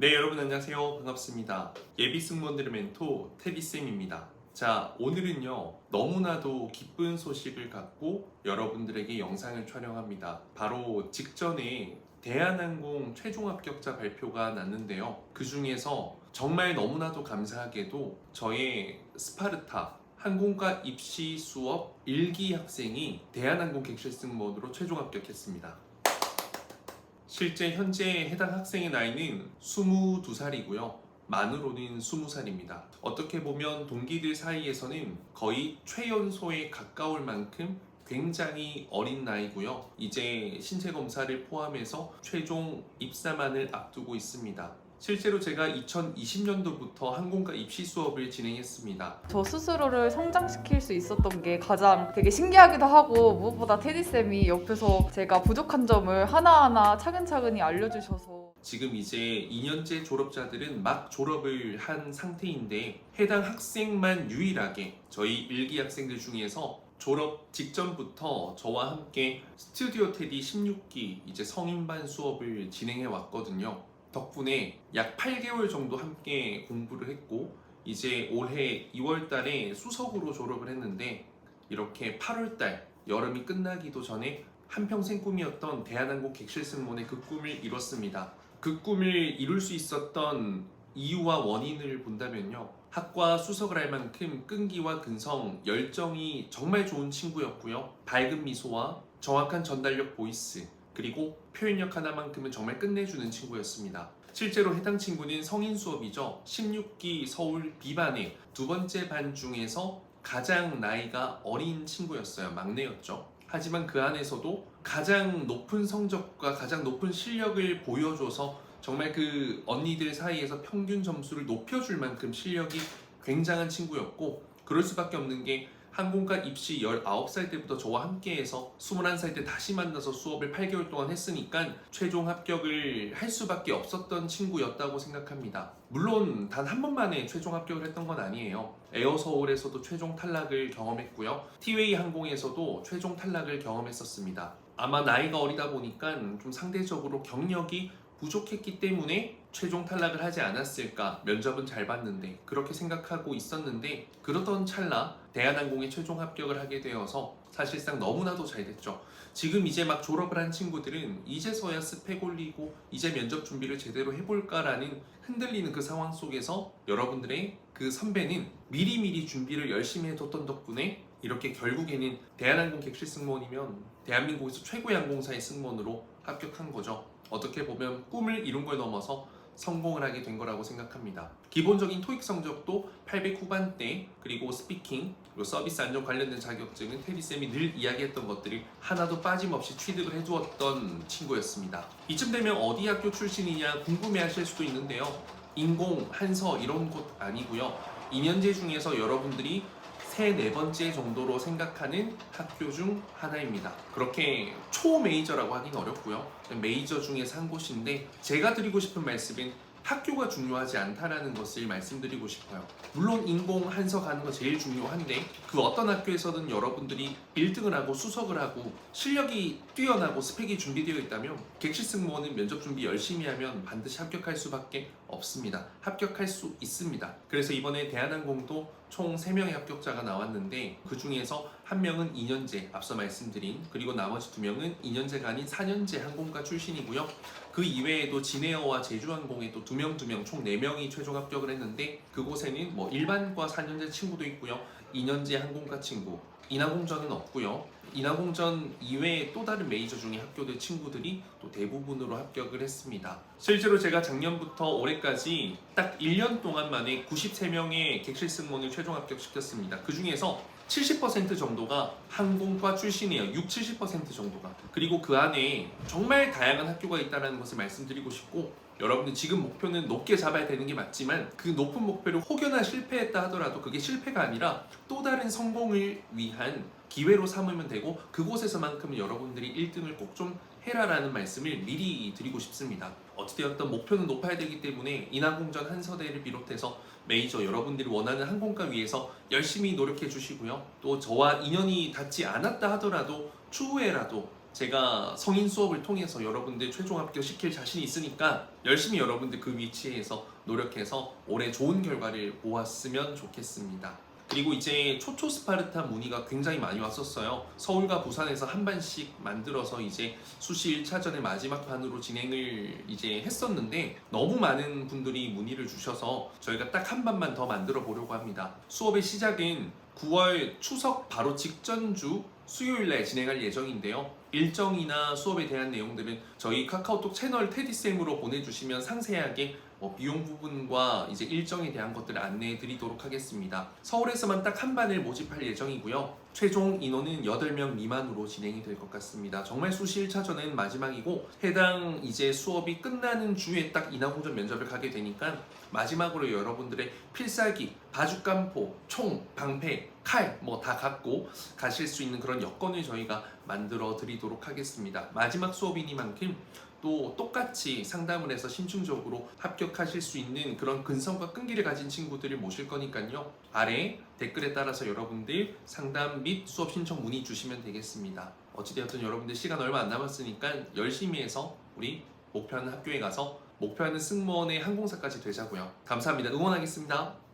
네, 여러분 안녕하세요. 반갑습니다. 예비 승무원들의 멘토 테디쌤입니다. 자, 오늘은요, 너무나도 기쁜 소식을 갖고 여러분들에게 영상을 촬영합니다. 바로 직전에 대한항공 최종 합격자 발표가 났는데요. 그 중에서 정말 너무나도 감사하게도 저의 스파르타 항공과 입시 수업 1기 학생이 대한항공 객실 승무원으로 최종 합격했습니다. 실제 현재 해당 학생의 나이는 22살이고요. 만으로는 20살입니다. 어떻게 보면 동기들 사이에서는 거의 최연소에 가까울 만큼 굉장히 어린 나이고요. 이제 신체 검사를 포함해서 최종 입사만을 앞두고 있습니다. 실제로 제가 2020년도부터 항공과 입시 수업을 진행했습니다. 저 스스로를 성장시킬 수 있었던 게 가장 되게 신기하기도 하고 무엇보다 테디 쌤이 옆에서 제가 부족한 점을 하나하나 차근차근히 알려주셔서 지금 이제 2년제 졸업자들은 막 졸업을 한 상태인데 해당 학생만 유일하게 저희 일기 학생들 중에서 졸업 직전부터 저와 함께 스튜디오 테디 16기 이제 성인반 수업을 진행해 왔거든요. 덕분에 약 8개월 정도 함께 공부를 했고 이제 올해 2월 달에 수석으로 졸업을 했는데 이렇게 8월 달 여름이 끝나기도 전에 한평생 꿈이었던 대한항공 객실 승무원의 그 꿈을 이뤘습니다. 그 꿈을 이룰 수 있었던 이유와 원인을 본다면요. 학과 수석을 할 만큼 끈기와 근성, 열정이 정말 좋은 친구였고요. 밝은 미소와 정확한 전달력 보이스, 그리고 표현력 하나만큼은 정말 끝내주는 친구였습니다. 실제로 해당 친구는 성인 수업이죠. 16기 서울 비반의 두 번째 반 중에서 가장 나이가 어린 친구였어요. 막내였죠. 하지만 그 안에서도 가장 높은 성적과 가장 높은 실력을 보여줘서 정말 그 언니들 사이에서 평균 점수를 높여줄 만큼 실력이 굉장한 친구였고 그럴 수밖에 없는 게 항공과 입시 19살 때부터 저와 함께해서 21살 때 다시 만나서 수업을 8개월 동안 했으니까 최종 합격을 할 수밖에 없었던 친구였다고 생각합니다. 물론 단 한 번만에 최종 합격을 했던 건 아니에요. 에어 서울에서도 최종 탈락을 경험했고요. 티웨이 항공에서도 최종 탈락을 경험했었습니다. 아마 나이가 어리다 보니까 좀 상대적으로 경력이 부족했기 때문에 최종 탈락을 하지 않았을까 면접은 잘 봤는데 그렇게 생각하고 있었는데 그러던 찰나 대한항공에 최종 합격을 하게 되어서 사실상 너무나도 잘 됐죠 지금 이제 막 졸업을 한 친구들은 이제서야 스펙 올리고 이제 면접 준비를 제대로 해볼까라는 흔들리는 그 상황 속에서 여러분들의 그 선배는 미리미리 준비를 열심히 해뒀던 덕분에 이렇게 결국에는 대한항공 객실 승무원이면 대한민국에서 최고의 항공사의 승무원으로 합격한 거죠. 어떻게 보면 꿈을 이룬 걸 넘어서 성공을 하게 된 거라고 생각합니다. 기본적인 토익 성적도 800 후반대 그리고 스피킹 그리고 서비스 안전 관련된 자격증은 테리 쌤이 늘 이야기했던 것들을 하나도 빠짐없이 취득을 해주었던 친구였습니다. 이쯤 되면 어디 학교 출신이냐 궁금해하실 수도 있는데요. 인공, 한서 이런 곳 아니고요. 2년제 중에서 여러분들이 세 네 번째 정도로 생각하는 학교 중 하나입니다. 그렇게 초 메이저라고 하긴 어렵고요. 메이저 중에서 한 곳인데 제가 드리고 싶은 말씀은 학교가 중요하지 않다라는 것을 말씀드리고 싶어요. 물론 인공 한서 가는 거 제일 중요한데 그 어떤 학교에서든 여러분들이 1등을 하고 수석을 하고 실력이 뛰어나고 스펙이 준비되어 있다면 객실 승무원은 면접 준비 열심히 하면 반드시 합격할 수밖에 없습니다. 합격할 수 있습니다. 그래서 이번에 대한항공도 총 3명의 합격자가 나왔는데 그 중에서 한 명은 2년제 앞서 말씀드린 그리고 나머지 두 명은 2년제가 아닌 4년제 항공과 출신이고요. 그 이외에도 진에어와 제주항공에 또 두 명 두 명 총 4명이 최종 합격을 했는데 그곳에는 뭐 일반과 4년제 친구도 있고요. 2년제 항공과 친구 인하공전은 없고요. 인하공전 이외에 또 다른 메이저 중에 학교들 친구들이 또 대부분으로 합격을 했습니다. 실제로 제가 작년부터 올해까지 딱 1년 동안 만에 93명의 객실 승무원을 최종 합격시켰습니다. 그 중에서 70% 정도가 항공과 출신이에요. 6, 70% 정도가. 그리고 그 안에 정말 다양한 학교가 있다는 것을 말씀드리고 싶고 여러분들 지금 목표는 높게 잡아야 되는 게 맞지만 그 높은 목표를 혹여나 실패했다 하더라도 그게 실패가 아니라 또 다른 성공을 위한 기회로 삼으면 되고 그곳에서만큼은 여러분들이 1등을 꼭 좀 해라라는 말씀을 미리 드리고 싶습니다. 어찌되었던 목표는 높아야 되기 때문에 인하공전 한서대를 비롯해서 메이저 여러분들이 원하는 항공과 위해서 열심히 노력해 주시고요. 또 저와 인연이 닿지 않았다 하더라도 추후에라도 제가 성인 수업을 통해서 여러분들 최종 합격 시킬 자신이 있으니까 열심히 여러분들 그 위치에서 노력해서 올해 좋은 결과를 보았으면 좋겠습니다. 그리고 이제 초초 스파르타 문의가 굉장히 많이 왔었어요. 서울과 부산에서 한 반씩 만들어서 이제 수시 1차전의 마지막 판으로 진행을 이제 했었는데 너무 많은 분들이 문의를 주셔서 저희가 딱 한 반만 더 만들어 보려고 합니다. 수업의 시작은 9월 추석 바로 직전 주 수요일 날 진행할 예정인데요. 일정이나 수업에 대한 내용들은 저희 카카오톡 채널 테디쌤으로 보내주시면 상세하게 뭐 비용 부분과 이제 일정에 대한 것들을 안내해 드리도록 하겠습니다. 서울에서만 딱 한 반을 모집할 예정이고요. 최종 인원은 8명 미만으로 진행이 될 것 같습니다. 정말 수시 1차전은 마지막이고 해당 이제 수업이 끝나는 주에 딱 인하공전 면접을 가게 되니까 마지막으로 여러분들의 필살기, 바주깜포, 총, 방패, 칼 뭐 다 갖고 가실 수 있는 그런 여건을 저희가 만들어 드리도록 하겠습니다. 마지막 수업이니만큼 또 똑같이 상담을 해서 심층적으로 합격하실 수 있는 그런 근성과 끈기를 가진 친구들을 모실 거니까요. 아래 댓글에 따라서 여러분들 상담 및 수업 신청 문의 주시면 되겠습니다. 어찌되었든 여러분들 시간 얼마 안 남았으니까 열심히 해서 우리 목표하는 학교에 가서 목표하는 승무원의 항공사까지 되자고요. 감사합니다. 응원하겠습니다.